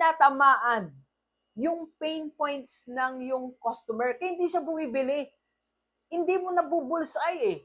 tinatamaan yung pain points ng yung customer. Kaya hindi siya bumibili. Hindi mo nabubulsay eh.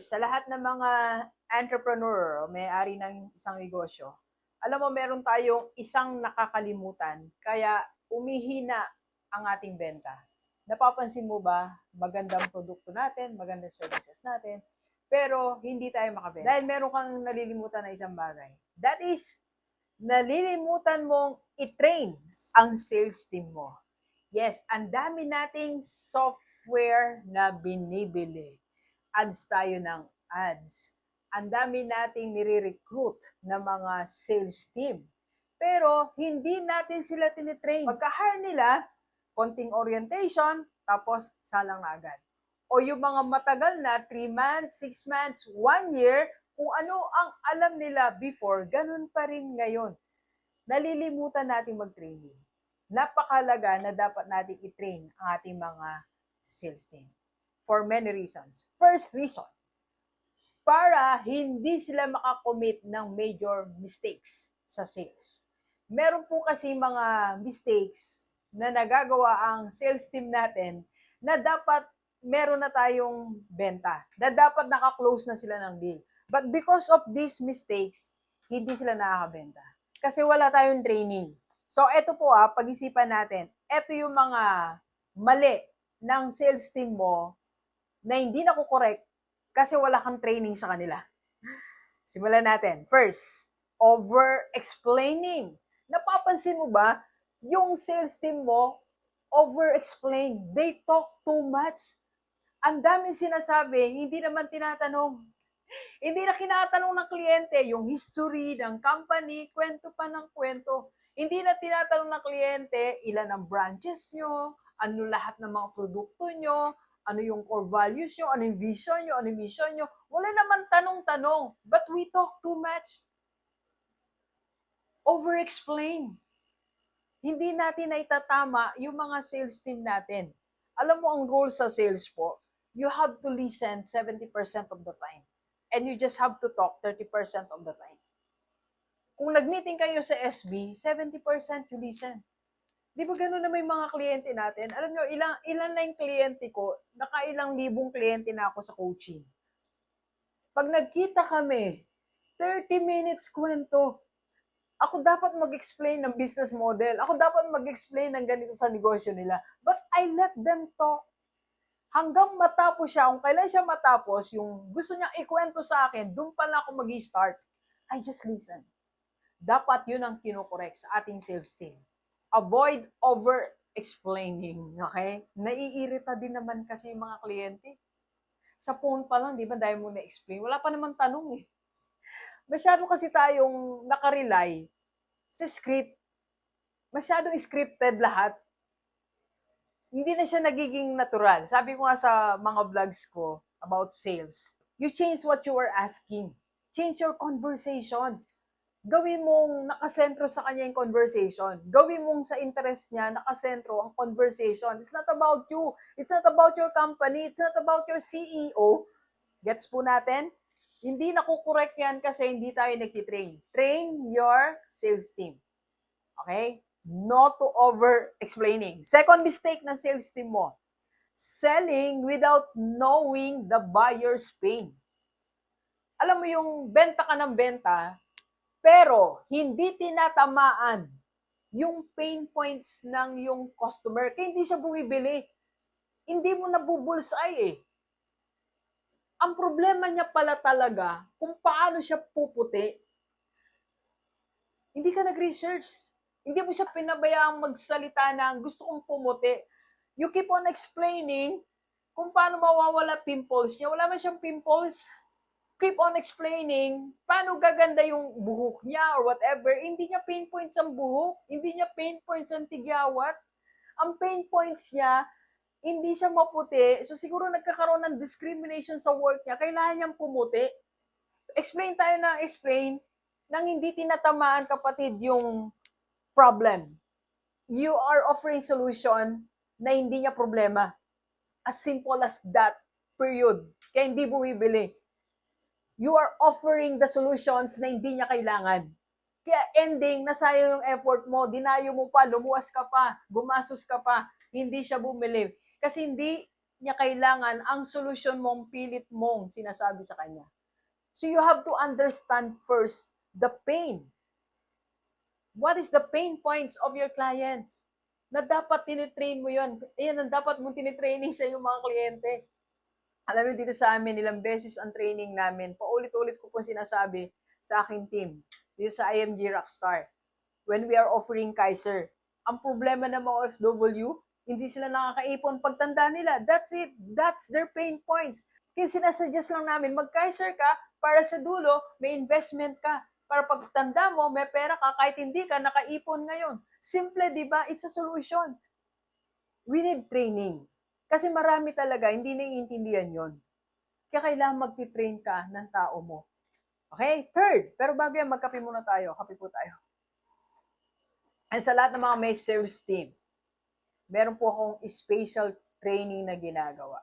Sa lahat ng mga entrepreneur o may-ari ng isang negosyo, alam mo meron tayong isang nakakalimutan kaya umihina ang ating benta. Napapansin mo ba, magandang produkto natin, magandang services natin, pero hindi tayo makabenta. Dahil meron kang nalilimutan na isang bagay. That is, nalilimutan mong i-train ang sales team mo. Yes, ang dami nating software na binibili. Ads tayo ng ads. Ang dami nating nire-recruit na mga sales team. Pero hindi natin sila tinitrain. Pagka-hire nila, konting orientation, tapos salang na agad. O yung mga matagal na, 3 months, 6 months, 1 year, kung ano ang alam nila before, ganun pa rin ngayon. Nalilimutan natin mag-training. Napakalaga na dapat natin i-train ang ating mga sales team. For many reasons. First reason, para hindi sila makakommit ng major mistakes sa sales. Meron po kasi mga mistakes na nagagawa ang sales team natin na dapat meron na tayong benta. Na dapat naka-close na sila ng deal. But because of these mistakes, hindi sila nakakabenta. Kasi wala tayong training. So, eto po ah, pag-isipan natin. Eto yung mga mali ng sales team mo na hindi na correct kasi wala kang training sa kanila. Simulan natin. First, over-explaining. Napapansin mo ba, yung sales team mo, over-explain. They talk too much. Ang dami sinasabi, hindi naman tinatanong. Hindi na kinatanong ng kliyente yung history ng company, kwento pa ng kwento. Hindi na tinatanong ng kliyente ilan ang branches nyo, ano lahat ng mga produkto nyo, ano yung core values nyo, ano yung vision nyo, ano yung mission nyo. Wala naman tanong-tanong. But we talk too much. Over-explain. Hindi natin na itatama yung mga sales team natin. Alam mo ang role sa sales po, you have to listen 70% of the time. And you just have to talk 30% of the time. Kung nag-meeting kayo sa SB, 70% you listen. Di ba gano'n na may mga kliyente natin? Alam nyo, ilang, ilan na yung kliyente ko, nakailang libong kliyente na ako sa coaching. Pag nagkita kami, 30 minutes kwento. Ako dapat mag-explain ng business model. Ako dapat mag-explain ng ganito sa negosyo nila. But I let them talk. Hanggang matapos siya, kung kailan siya matapos, yung gusto niyang ikwento sa akin, doon pa na ako mag-start. I just listen. Dapat yun ang kinokorek sa ating sales team avoid over-explaining, okay? Naiirita din naman kasi yung mga kliyente. Sa phone pa lang, di ba, dahil mo na-explain, wala pa naman tanong eh. Masyado kasi tayong nakarely sa script. Masyadong scripted lahat. Hindi na siya nagiging natural. Sabi ko nga sa mga vlogs ko about sales, you change what you are asking. Change your conversation gawin mong nakasentro sa kanya yung conversation. Gawin mong sa interest niya, nakasentro ang conversation. It's not about you. It's not about your company. It's not about your CEO. Gets po natin? Hindi nakukorek yan kasi hindi tayo nagtitrain. Train your sales team. Okay? Not to over-explaining. Second mistake ng sales team mo, selling without knowing the buyer's pain. Alam mo yung benta ka ng benta, pero hindi tinatamaan yung pain points ng yung customer. Kaya hindi siya bumibili. Hindi mo nabubulsay eh. Ang problema niya pala talaga kung paano siya puputi. Hindi ka nag-research. Hindi mo siya pinabayaang magsalita na gusto kong pumuti. You keep on explaining kung paano mawawala pimples niya. Wala man siyang pimples keep on explaining paano gaganda yung buhok niya or whatever. Hindi niya pain points ang buhok, hindi niya pain points ang tigyawat. Ang pain points niya, hindi siya maputi. So siguro nagkakaroon ng discrimination sa work niya, kailangan niyang pumuti. Explain tayo na explain nang hindi tinatamaan kapatid yung problem. You are offering solution na hindi niya problema. As simple as that. Period. Kaya hindi bumibili. You are offering the solutions na hindi niya kailangan. Kaya ending, nasayang yung effort mo, dinayo mo pa, lumuwas ka pa, gumasos ka pa, hindi siya bumili. Kasi hindi niya kailangan ang solusyon mong pilit mong sinasabi sa kanya. So you have to understand first the pain. What is the pain points of your clients? Na dapat tinitrain mo yun. Yan ang dapat mong tinitraining sa iyong mga kliyente. Alam mo dito sa amin, ilang beses ang training namin, paulit-ulit ko po sinasabi sa aking team, dito sa IMG Rockstar, when we are offering Kaiser, ang problema ng mga OFW, hindi sila nakakaipon pagtanda nila. That's it. That's their pain points. Kaya sinasuggest lang namin, mag-Kaiser ka para sa dulo, may investment ka. Para pagtanda mo, may pera ka kahit hindi ka nakaipon ngayon. Simple, di ba? It's a solution. We need training. Kasi marami talaga, hindi naiintindihan yon. Kaya kailangan magti-train ka ng tao mo. Okay? Third, pero bago yan, magkape muna tayo. Kape po tayo. And sa lahat ng mga may sales team, meron po akong special training na ginagawa.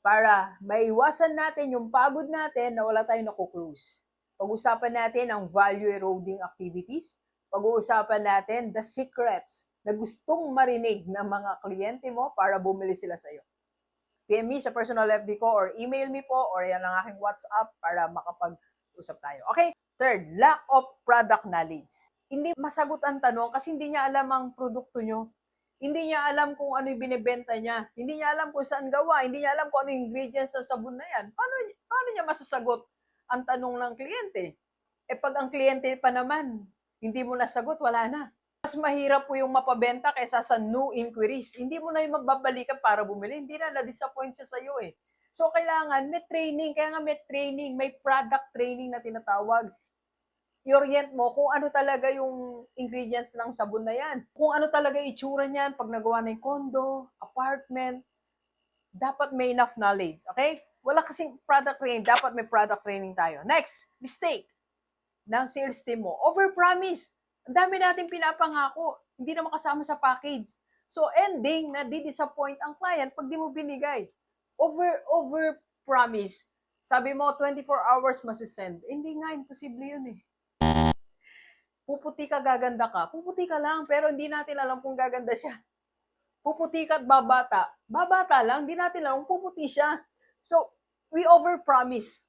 Para maiwasan natin yung pagod natin na wala tayong nakuklose. Pag-usapan natin ang value eroding activities. Pag-uusapan natin the secrets na gustong marinig ng mga kliyente mo para bumili sila sa iyo. PM me sa personal FB ko or email me po or yan ang aking WhatsApp para makapag-usap tayo. Okay? Third, lack of product knowledge. Hindi masagot ang tanong kasi hindi niya alam ang produkto nyo. Hindi niya alam kung ano yung binibenta niya. Hindi niya alam kung saan gawa. Hindi niya alam kung ano yung ingredients sa sabon na yan. Paano, paano niya masasagot ang tanong ng kliyente? Eh pag ang kliyente pa naman, hindi mo nasagot, wala na. Mas mahirap po yung mapabenta kaysa sa new inquiries. Hindi mo na yung magbabalikan para bumili. Hindi na na-disappoint siya sa iyo eh. So, kailangan may training. Kaya nga may training, may product training na tinatawag. I-orient mo kung ano talaga yung ingredients ng sabon na yan. Kung ano talaga yung itsura niyan pag nagawa ng condo, apartment. Dapat may enough knowledge. Okay? Wala kasing product training. Dapat may product training tayo. Next, mistake ng sales team mo. Overpromise. Ang dami natin pinapangako. Hindi na makasama sa package. So, ending, na di-disappoint ang client pag di mo binigay. Over, over promise. Sabi mo, 24 hours masisend. Hindi nga, imposible yun eh. Puputi ka, gaganda ka. Puputi ka lang, pero hindi natin alam kung gaganda siya. Puputi ka at babata. Babata lang, hindi natin alam kung puputi siya. So, we overpromise.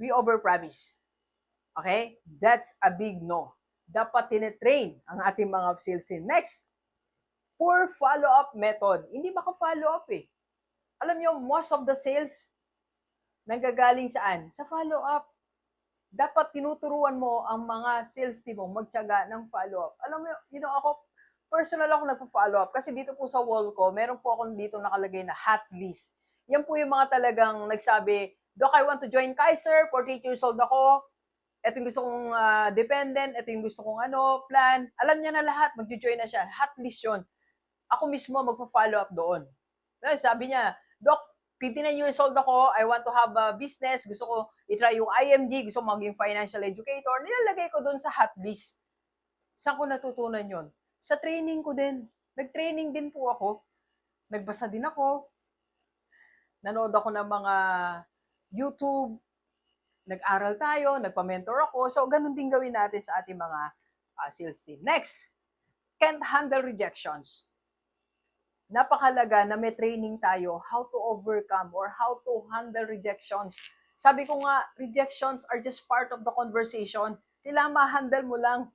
We overpromise. Okay? That's a big no. Dapat tinetrain ang ating mga sales team. Next, poor follow-up method. Hindi maka-follow up eh. Alam nyo, most of the sales, nanggagaling saan? Sa follow-up. Dapat tinuturuan mo ang mga sales team mo magtyaga ng follow-up. Alam mo, you know, ako, personal ako nagpo-follow up kasi dito po sa wall ko, meron po akong dito nakalagay na hot list. Yan po yung mga talagang nagsabi, Doc, I want to join Kaiser, 48 years old ako, ito yung gusto kong ah, dependent, ito yung gusto kong ano, plan. Alam niya na lahat, mag-join na siya. Hot list yun. Ako mismo magpo-follow up doon. Sabi niya, Doc, 59 years old ako, I want to have a business, gusto ko i-try yung IMG, gusto maging financial educator, nilalagay ko doon sa hot list. Saan ko natutunan yon? Sa training ko din. Nag-training din po ako. Nagbasa din ako. Nanood ako ng mga YouTube, nag-aral tayo, nagpa-mentor ako. So, ganun din gawin natin sa ating mga uh, sales team. Next, can't handle rejections. Napakalaga na may training tayo how to overcome or how to handle rejections. Sabi ko nga, rejections are just part of the conversation. Kailangan ma-handle mo lang.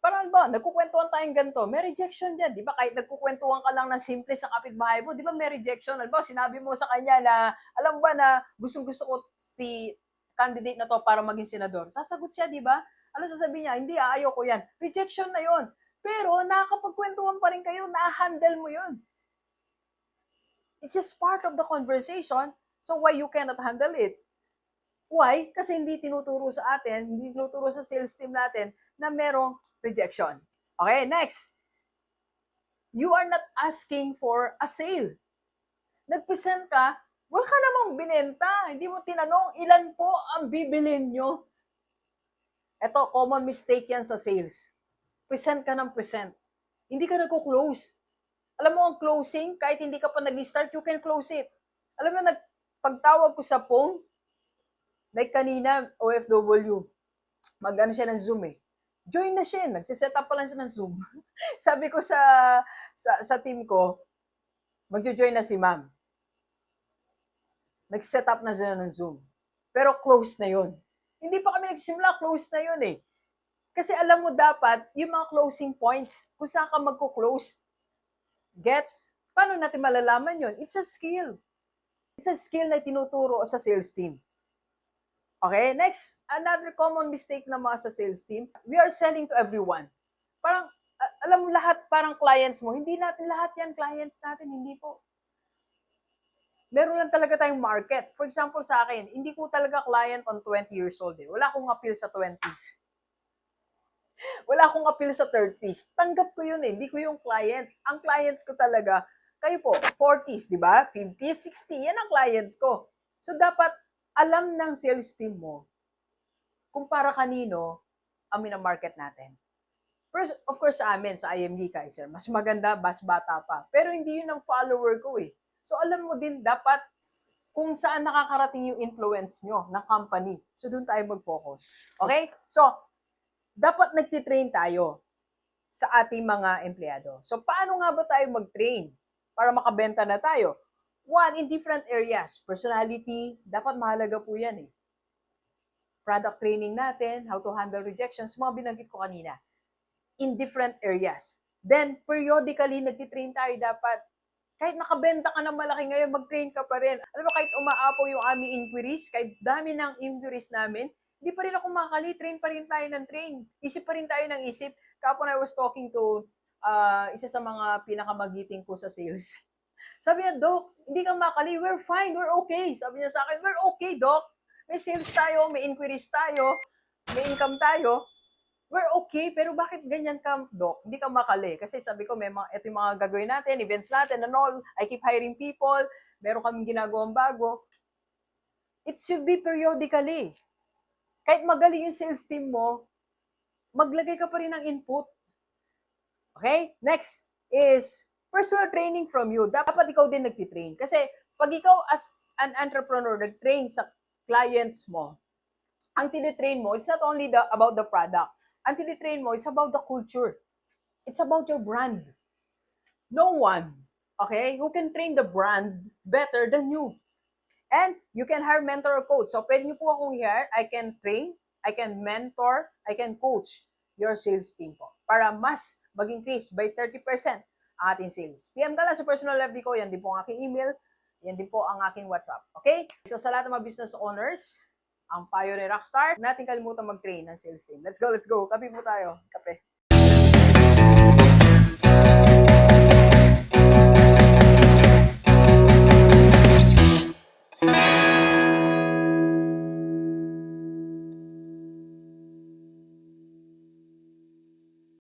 Parang ba, nagkukwentuhan tayong ganito, may rejection dyan. Di ba kahit nagkukwentuhan ka lang ng simple sa kapitbahay mo, di ba may rejection? Alam ba, sinabi mo sa kanya na, alam ba na gustong gusto ko si candidate na to para maging senador. Sasagot siya, di ba? Ano sasabihin niya? Hindi, ayoko yan. Rejection na yon. Pero nakakapagkwentuhan pa rin kayo, na-handle mo yun. It's just part of the conversation. So why you cannot handle it? Why? Kasi hindi tinuturo sa atin, hindi tinuturo sa sales team natin na merong rejection. Okay, next. You are not asking for a sale. Nag-present ka, wala ka namang binenta. Hindi mo tinanong ilan po ang bibilin nyo. Ito, common mistake yan sa sales. Present ka ng present. Hindi ka nagko-close. Alam mo, ang closing, kahit hindi ka pa nag-start, you can close it. Alam mo, nag, pagtawag ko sa phone, like kanina, OFW, mag-ano siya ng Zoom eh. Join na siya, eh. nagsiset up pa lang siya ng Zoom. Sabi ko sa, sa, sa team ko, magjo-join na si ma'am. Nag-set up na siya ng Zoom. Pero close na yun. Hindi pa kami nagsisimula, close na yun eh. Kasi alam mo dapat, yung mga closing points, kung saan ka magko-close, gets? Paano natin malalaman yun? It's a skill. It's a skill na tinuturo sa sales team. Okay, next, another common mistake na mga sa sales team, we are selling to everyone. Parang, alam mo lahat, parang clients mo, hindi natin lahat yan clients natin, hindi po. Meron lang talaga tayong market. For example, sa akin, hindi ko talaga client on 20 years old. Eh. Wala akong appeal sa 20s. Wala akong appeal sa 30s. Tanggap ko yun eh. Hindi ko yung clients. Ang clients ko talaga, kayo po, 40s, di ba? 50s, 60, yan ang clients ko. So, dapat alam ng sales team mo kung para kanino ang minamarket natin. First, of course, sa amin, sa IMD Kaiser, mas maganda, mas bata pa. Pero hindi yun ang follower ko eh. So, alam mo din, dapat kung saan nakakarating yung influence nyo ng company. So, doon tayo mag-focus. Okay? So, dapat nagtitrain tayo sa ating mga empleyado. So, paano nga ba tayo mag-train para makabenta na tayo? One, in different areas. Personality, dapat mahalaga po yan eh. Product training natin, how to handle rejections, mga binanggit ko kanina. In different areas. Then, periodically, nagtitrain tayo dapat. Kahit nakabenta ka ng malaki ngayon, mag-train ka pa rin. Alam mo, kahit umaapaw yung aming inquiries, kahit dami ng inquiries namin, hindi pa rin ako makakali, train pa rin tayo ng train. Isip pa rin tayo ng isip. Kapon I was talking to uh, isa sa mga pinakamagiting ko sa sales. Sabi niya, Doc, hindi ka makali. We're fine. We're okay. Sabi niya sa akin, we're okay, Doc. May sales tayo, may inquiries tayo, may income tayo. We're okay, pero bakit ganyan ka, Doc? Hindi ka makali. Kasi sabi ko, may mga, ito yung mga gagawin natin, events natin, and all. I keep hiring people. Meron kaming ginagawang bago. It should be periodically. Kahit magaling yung sales team mo, maglagay ka pa rin ng input. Okay? Next is personal training from you. Dapat ikaw din nagtitrain. Kasi pag ikaw as an entrepreneur, nag-train sa clients mo, ang tinitrain mo, it's not only the, about the product. Ang tinitrain mo, it's about the culture. It's about your brand. No one, okay, who can train the brand better than you. And you can hire mentor or coach. So, pwede niyo po akong hire. I can train, I can mentor, I can coach your sales team po. Para mas mag-increase by 30% ang ating sales. PM ka lang sa personal FB ko. Yan din po ang aking email. Yan din po ang aking WhatsApp. Okay? So, sa lahat ng mga business owners, ang payo ni Rockstar, natin kalimutan mag-train ng sales team. Let's go, let's go. Kape po tayo. Kape.